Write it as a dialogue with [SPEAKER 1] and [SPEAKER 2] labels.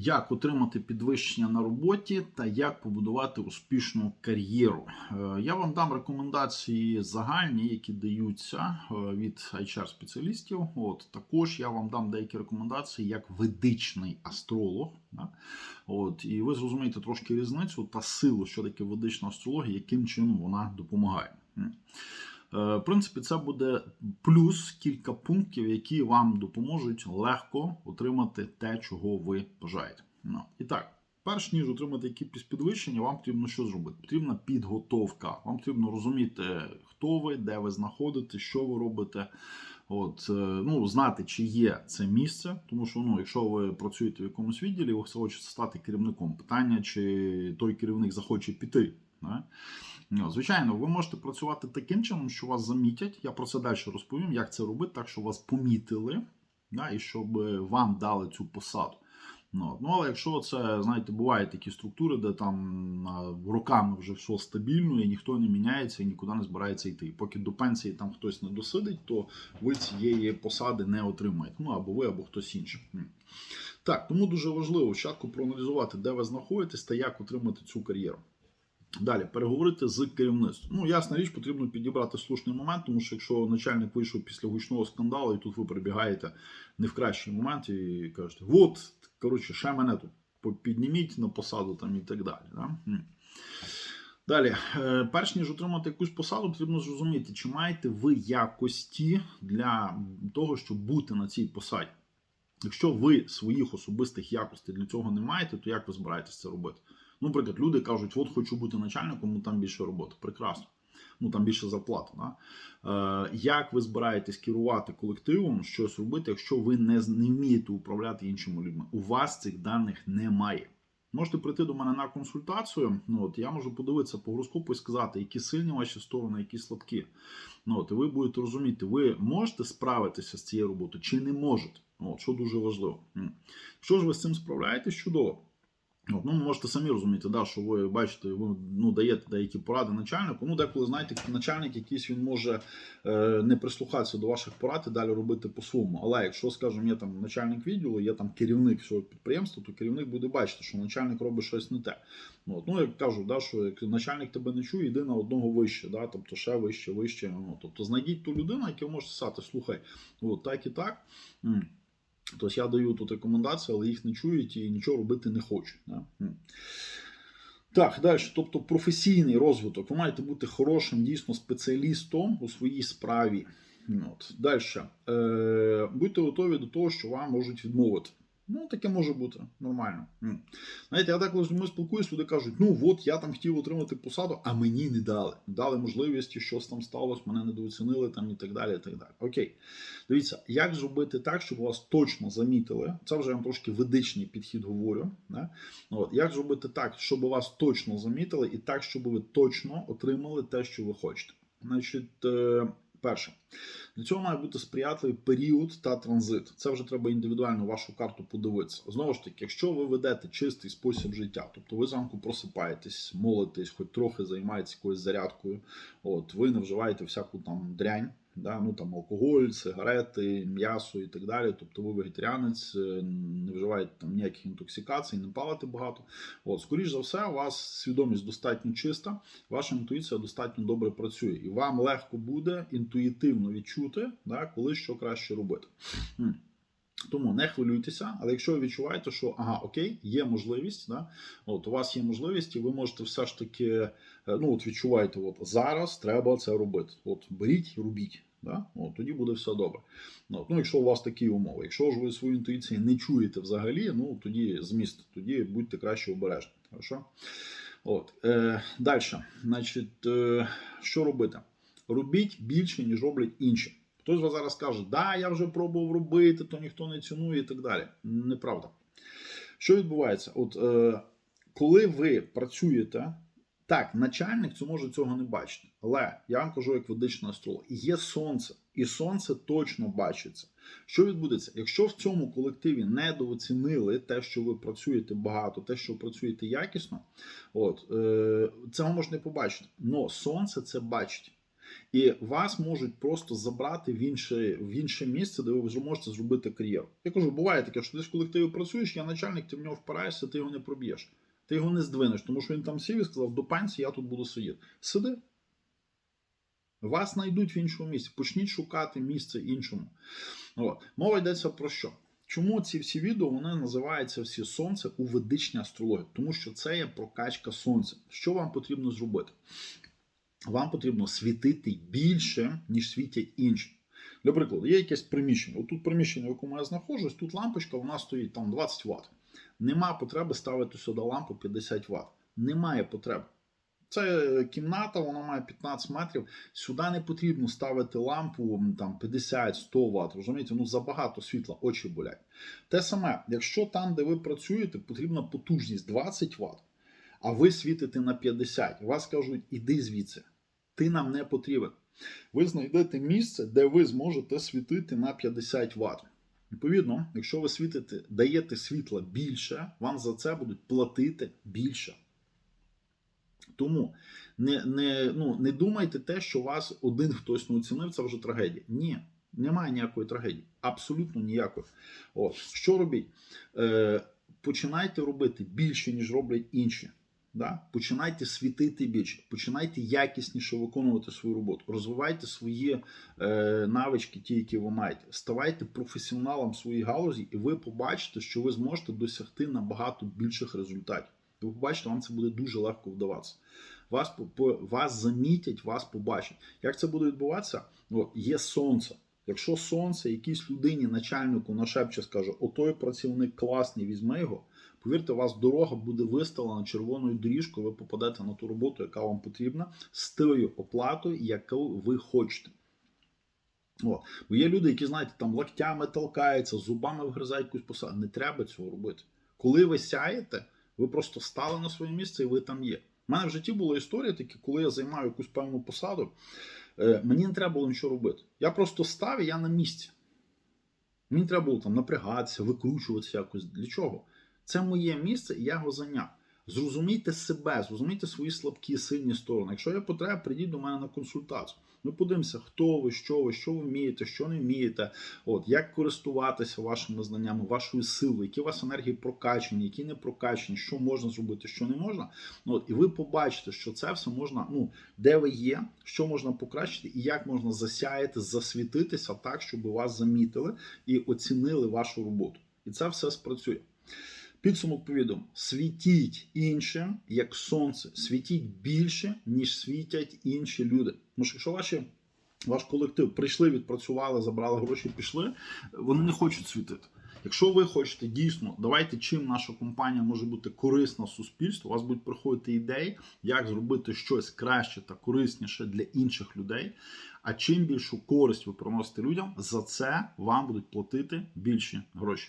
[SPEAKER 1] Як отримати підвищення на роботі та як побудувати успішну кар'єру? Е, Я вам дам рекомендації загальні, які даються е, від HR-спеціалістів. От також я вам дам деякі рекомендації як ведичний астролог. да. От, і ви зрозумієте трошки різницю та силу, що таке ведична астрологія, яким чином вона допомагає. Е, В принципі, це буде плюс кілька пунктів, які вам допоможуть легко отримати те, чого ви бажаєте. Ну, і так, перш ніж отримати якісь підвищення, вам потрібно що зробити? Потрібна підготовка. Вам потрібно розуміти, хто ви, де ви знаходитесь, що ви робите. От, е, ну, знати, чи є це місце, тому що ну, якщо ви працюєте в якомусь відділі, ви хочете стати керівником. Питання, чи той керівник захоче піти. Ну, звичайно, ви можете працювати таким чином, що вас замітять. Я про це далі розповім, як це робити, так щоб вас помітили, і щоб е, вам дали цю посаду. Ну, ну, але якщо це, знаєте, бувають такі структури, де там роками вже все стабільно і ніхто не міняється і нікуди не збирається йти. Поки до пенсії там хтось не досидить, то ви цієї посади не отримаєте. Ну або ви, або хтось інший. Так, тому дуже важливо спочатку проаналізувати, де ви знаходитесь та як отримати цю кар'єру. Далі переговорити з керівництвом. Ну, ясна річ, потрібно підібрати слушний момент, тому що якщо начальник вийшов після гучного скандалу, і тут ви прибігаєте не в кращий момент і кажете, от, коротше, ще мене тут підніміть на посаду там і так далі. Да? Далі, е, перш ніж отримати якусь посаду, потрібно зрозуміти, чи маєте ви якості для того, щоб бути на цій посаді. Якщо ви своїх особистих якостей для цього не маєте, то як ви збираєтесь це робити? Ну, наприклад, люди кажуть, от хочу бути начальником, ну там більше роботи. Прекрасно. Ну там більше зарплата. Да? Е, як ви збираєтесь керувати колективом, щось робити, якщо ви не, вмієте управляти іншими людьми? У вас цих даних немає. Можете прийти до мене на консультацію. Ну от я можу подивитися по гороскопу і сказати, які сильні ваші сторони, які слабкі. Ну от і ви будете розуміти, ви можете справитися з цією роботою чи не можете. От, що дуже важливо. Якщо ж ви з цим справляєтесь, чудово. Ну, можете самі розуміти, да, що ви бачите, ви ну, даєте деякі поради начальнику. Ну, деколи, знаєте, начальник якийсь він може е, не прислухатися до ваших порад і далі робити по-своєму. Але якщо, скажімо, є там начальник відділу, є там керівник всього підприємства, то керівник буде бачити, що начальник робить щось не те. От, ну як кажу, да, що як начальник тебе не чує, йди на одного вище, да, тобто ще вище, вище. Ну, тобто знайдіть ту людину, яка може сказати, слухай, от так і так. Тобто я даю тут рекомендації, але їх не чують і нічого робити не хочуть. Так, далі. Тобто професійний розвиток. Ви маєте бути хорошим дійсно спеціалістом у своїй справі. От. Далі. Е, будьте готові до того, що вам можуть відмовити. Ну, таке може бути нормально. Знаєте, я деколи з людьми спілкуюсь, люди кажуть, ну от я там хотів отримати посаду, а мені не дали. Дали можливості, щось там сталося, мене недооцінили там і так далі. і так далі. Окей. Дивіться, як зробити так, щоб вас точно замітили. Це вже я вам трошки ведичний підхід говорю. Да? От, як зробити так, щоб вас точно замітили, і так, щоб ви точно отримали те, що ви хочете. Значить, е, перше, для цього має бути сприятливий період та транзит. Це вже треба індивідуально вашу карту подивитися. Знову ж таки, якщо ви ведете чистий спосіб життя, тобто ви зранку просипаєтесь, молитесь, хоч трохи займаєтесь якоюсь зарядкою, от ви не вживаєте всяку там дрянь. Да, ну там алкоголь, сигарети, м'ясо і так далі. Тобто ви вегетаріанець, е, не вживаєте там ніяких інтоксикацій, не палите багато. От, скоріш за все, у вас свідомість достатньо чиста, ваша інтуїція достатньо добре працює, і вам легко буде інтуїтивно відчути, да, коли що краще робити. Тому не хвилюйтеся, але якщо ви відчуваєте, що ага, окей, є можливість, да, от у вас є можливість, і ви можете все ж таки, е, ну от відчуваєте, от зараз треба це робити. От беріть, робіть. Да? От, тоді буде все добре. От, ну, якщо у вас такі умови. Якщо ж ви свою інтуїцію не чуєте взагалі, ну тоді зміст, тоді будьте краще обережні. Хорошо? От, е, далі, значить, е, що робити? Робіть більше, ніж роблять інші. Хтось вас зараз каже, да, я вже пробував робити, то ніхто не цінує і так далі. Неправда. Що відбувається? От е, коли ви працюєте, так, начальник це може цього не бачити. Але я вам кажу, як ведична астролог, є сонце, і сонце точно бачиться. Що відбудеться? Якщо в цьому колективі недооцінили те, що ви працюєте багато, те, що ви працюєте якісно, от, е, цього можна не побачити. Но сонце це бачить. І вас можуть просто забрати в інше, в інше місце, де ви зможете зробити кар'єру. Я кажу, буває таке, що ти в колективі працюєш, я начальник, ти в нього впираєшся, ти його не проб'єш. Ти його не здвинеш, тому що він там сів і сказав, до пенсії я тут буду сидіти. Сиди. Вас знайдуть в іншому місці. Почніть шукати місце іншому. От. Мова йдеться про що? Чому ці всі відео вони називаються всі сонце у ведичній астрології? Тому що це є прокачка сонця. Що вам потрібно зробити? Вам потрібно світити більше, ніж світять інші. Для прикладу, є якесь приміщення. Отут приміщення, в якому я знаходжусь, тут лампочка, вона стоїть там 20 Вт. Нема потреби ставити сюди лампу 50 Вт. Немає потреби. Це кімната, вона має 15 метрів. Сюди не потрібно ставити лампу там 50-100 Вт. Розумієте, ну забагато світла, очі болять. Те саме, якщо там, де ви працюєте, потрібна потужність 20 Вт, а ви світите на 50, вас кажуть, іди звідси, ти нам не потрібен. Ви знайдете місце, де ви зможете світити на 50 Вт. Відповідно, якщо ви світите, даєте світла більше, вам за це будуть платити більше. Тому не, не, ну, не думайте те, що вас один хтось не оцінив, це вже трагедія. Ні, немає ніякої трагедії. Абсолютно ніякої. От. Що робіть? Е, починайте робити більше, ніж роблять інші. Да? Починайте світити більше, починайте якісніше виконувати свою роботу, розвивайте свої е, навички, ті, які ви маєте. Ставайте професіоналом своїй галузі, і ви побачите, що ви зможете досягти набагато більших результатів. Ви побачите, вам це буде дуже легко вдаватися. Вас, вас замітять, вас побачать. Як це буде відбуватися? От, є сонце. Якщо сонце якійсь людині, начальнику нашепче скаже, отой працівник класний, візьми його, повірте, у вас дорога буде виставлена червоною доріжкою, ви попадете на ту роботу, яка вам потрібна, з тою оплатою, яку ви хочете. О, бо є люди, які, знаєте, там локтями толкаються, зубами вгризають якусь посаду. Не треба цього робити. Коли ви сяєте, ви просто стали на своє місце і ви там є. У мене в житті була історія такі, коли я займаю якусь певну посаду, е, мені не треба було нічого робити. Я просто став і я на місці. Мені треба було там напрягатися, викручуватися якось. Для чого? Це моє місце, і я його зайняв. Зрозумійте себе, зрозумійте свої слабкі, сильні сторони. Якщо є потреба, прийдіть до мене на консультацію. Ми подивимося, хто ви, що ви, що ви вмієте, що не вмієте, от як користуватися вашими знаннями, вашою силою, які у вас енергії прокачані, які не прокачані, що можна зробити, що не можна. От, і ви побачите, що це все можна, ну де ви є, що можна покращити, і як можна засяяти, засвітитися так, щоб вас замітили і оцінили вашу роботу. І це все спрацює. Підсумок повідом: світіть іншим як сонце, світіть більше, ніж світять інші люди. Тому що якщо ваші, ваш колектив прийшли, відпрацювали, забрали гроші, пішли, вони не хочуть світити. Якщо ви хочете дійсно, давайте чим наша компанія може бути корисна суспільству, у вас будуть приходити ідеї, як зробити щось краще та корисніше для інших людей. А чим більшу користь ви приносите людям, за це вам будуть платити більші гроші.